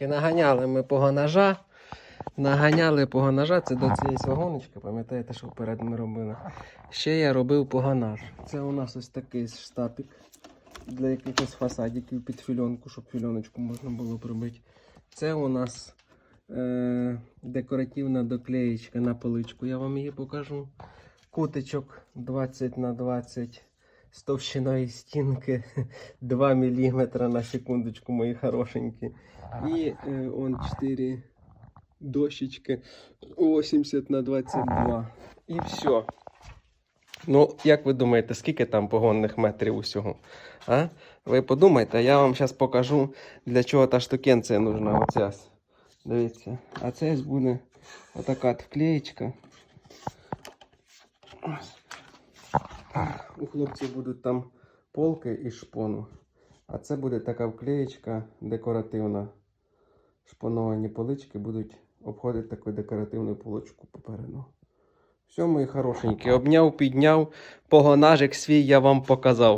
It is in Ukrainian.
Наганяли ми погонажа. Наганяли погонажа, це до цієї вагоночки, пам'ятаєте, що вперед ми робили. Ще я робив погонаж. Це у нас ось такий штапик для якихось фасадиків під фільонку, щоб фільоночку можна було пробити. Це у нас е- декоративна доклеєчка на поличку, я вам її покажу. Кутичок 20 на 20 з товщиною стінки 2 мм на секундочку, мої хорошенькі. І е, он 4 дощечки 80 на 22. І все. Ну, як ви думаєте, скільки там погонних метрів усього? А? Ви подумайте, я вам зараз покажу, для чого та штукенція нужна. Оця. Дивіться. А це буде отака вклеєчка. Ось. У хлопців будуть там полки і шпону. А це буде така вклеєчка декоративна. Шпоновані полички будуть обходити таку декоративну полочку попереду. Все, мої хорошенькі, обняв, підняв, погонажик свій я вам показав.